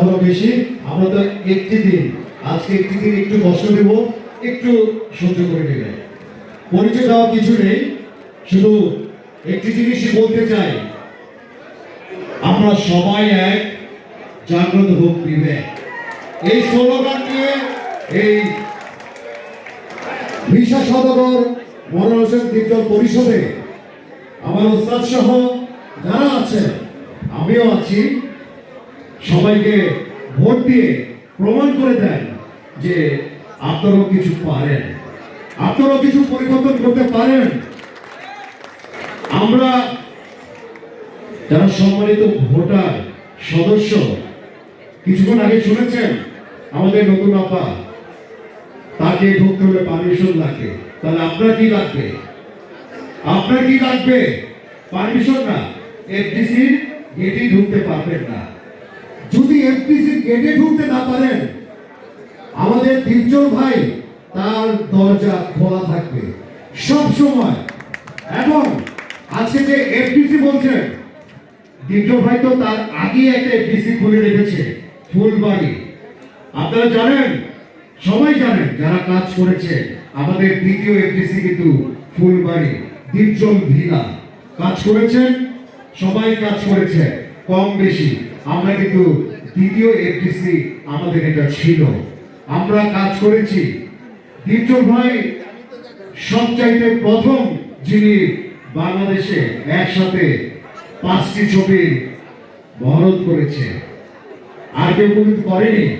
হলো বেশি, আমরা তো একটি দিন, আজকে একটি দিন একটু কষ্ট দেব, একটু সহ্য করে নেবে পরিচয় দেওয়া কিছু নেই, শুধু একটি জিনিসই বলতে চাই। আমরা সবাই এক, জাগ্রত হোক বিবেক। এই স্লোগান নিয়ে এই ভিসা সদগর মনোরঞ্জন কীর্তন পরিষদে আমার ওস্তাদ সহ যারা আছেন, আমিও আছি। সবাইকে ভোট দিয়ে প্রমাণ করে দেন যে আপনারাও কিছু পারেন। আপনারাও কিছু পরিবর্তন করতে পারেন। আমরা যারা সম্মানিত ভোটার, সদস্য, কিছুক্ষণ আগে শুনেছেন আমাদের নতুন আপা, তাকে ঢুকতে হলে পারমিশন লাগে। তাহলে আপনার কি লাগবে? আপনার কি লাগবে? পারমিশন না। এফডিসির গেটে ঢুকতে পারবেন না। যদি এফডিসির গেটে ঢুকতে না পারেন, আমাদের তিনজন ভাই তার দরজা খোলা থাকবে সব সময়। এবং আজকে যে এফডিসি বলছেন দ্বিতীয় ভাই তো তার আগে একটা এফডিসি খুলে রেখেছে, ফুলবাড়ি। আপনারা জানেন? সবাই জানেন যারা কাজ করেছে, আমাদের দ্বিতীয় এফডিসি কিন্তু ফুলবাড়ি দীপজল ভিলা। কাজ করেছেন? সবাই কাজ করেছে, কম বেশি। আমরা কিন্তু দ্বিতীয় এফডিসি আমাদের এটা ছিল। আমরা কাজ করেছি। দীপজল ভাই সবচাইতে প্রথম যিনি বাংলাদেশে একসাথে পাঁচটি ছবি বহরত করেছে। আর কেউ কিন্তু করেনি।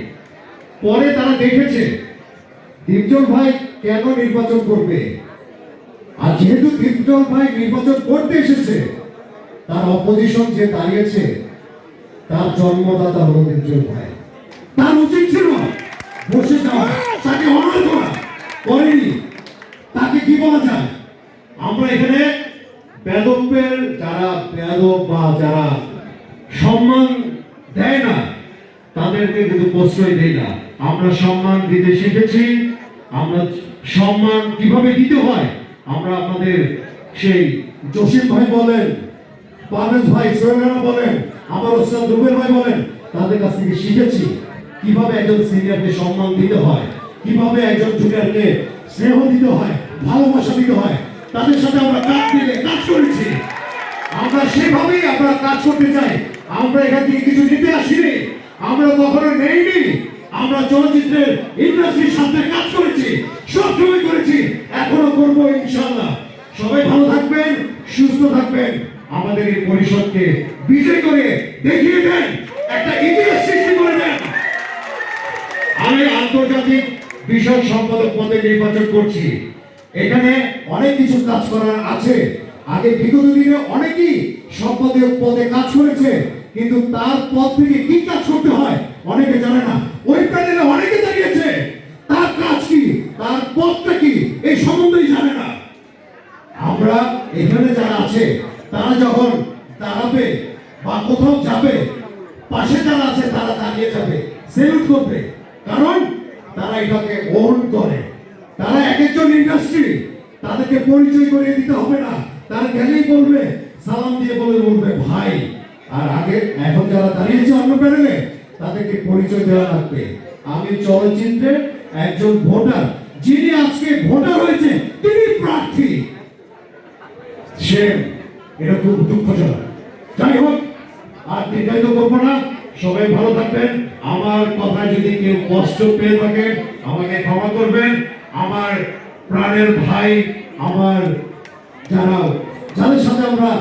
পরে তারা দেখেছে দীপজল ভাই কেন নির্বাচন করবে। আর যেহেতু দীপজল ভাই নির্বাচন করতে এসেছে, তার অপোজিশন যে দাঁড়িয়েছে তার জন্মদাতা হলো ভাই। তার উচিত ছিল বসে যাওয়া, তাকে করা। করেনি। তাকে কি বলা যায়? আমরা এখানে বেদব্যের যারা বেদব বা যারা সম্মান দেয় না, তাদেরকে কিন্তু প্রশ্রয় দেই না। আমরা সম্মান দিতে শিখেছি। আমরা সম্মান কীভাবে দিতে হয়? আমরা আপনাদের সেই জসিম ভাই বলেন পারভেজ ভাই সোহেল বলেন আমার ওস্তাদ রুবেল ভাই বলেন, তাদের কাছ থেকে শিখেছি কীভাবে একজন সিনিয়রকে সম্মান দিতে হয়, কীভাবে একজন জুনিয়রকে স্নেহ দিতে হয়, ভালোবাসা দিতে হয়। তাদের সাথে আমরা কাজ দিলে কাজ করেছি। আমরা সেভাবেই আমরা কাজ করতে চাই। আমরা এখান থেকে কিছু নিতে আসিনি। আমরা কখনো নেইনি। আমরা চলচ্চিত্রের ইন্ডাস্ট্রির সাথে কাজ করেছি সবসময় করেছি, এখনও করব ইনশাল্লাহ সবাই ভালো থাকবেন, সুস্থ থাকবেন। আমাদের এই পরিষদকে বিজয় করে দেখিয়ে দেন, একটা ইতিহাস সৃষ্টি করে দেন। আমি আন্তর্জাতিক বিষয় সম্পাদক পদে নির্বাচন করছি। এখানে অনেক কিছু কাজ করার আছে। আগে বিগত দিনে অনেকেই সম্পাদক পদে কাজ করেছে, কিন্তু তার পদ থেকে কি কাজ করতে হয় অনেকে জানে না। ওই প্যানেলে অনেকে দাঁড়িয়েছে। তার কাজ কি? তার পদটা কি? এই সম্বন্ধেই জানে না। আমরা এখানে যারা আছে তারা যখন দাঁড়াবে বা কোথাও যাবে, পাশে যারা আছে তারা দাঁড়িয়ে যাবে সেলুট করবে। কারণ তারা এটাকে ওন করে। তারা এক একজন ইন্ডাস্ট্রি তাদেরকে পরিচয় করিয়ে দিতে হবে না। তারা গেলেই বলবে, সালাম দিয়ে বলে বলবে, ভাই। আর আগে, এখন যারা দাঁড়িয়েছে অন্য প্যানেলে, তাদেরকে পরিচয় দেওয়া লাগবে। আমি চলচ্চিত্রের একজন ভোটার, যিনি আজকে ভোটার হয়েছে তিনি প্রার্থী। সে এটা খুব দুঃখজনক। যাই হোক, আর দীর্ঘায়িত করব না। সবাই ভালো থাকবেন। আমার কথা যদি কেউ কষ্ট পেয়ে থাকে, আমাকে ক্ষমা করবেন। আমার প্রাণের ভাই, আমার যারা, যাদের সাথে আমরা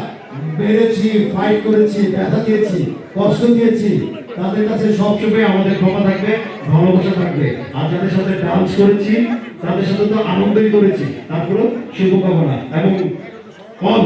বেড়েছি ফাইট করেছি, ব্যথা দিয়েছি, কষ্ট দিয়েছি, তাদের কাছে সবসময় আমাদের ক্ষমা থাকবে, ভালোবাসা থাকবে। আর যাদের সাথে ডান্স করেছি, তাদের সাথে তো আনন্দই করেছি। তারপরেও শুভকামনা এবং অল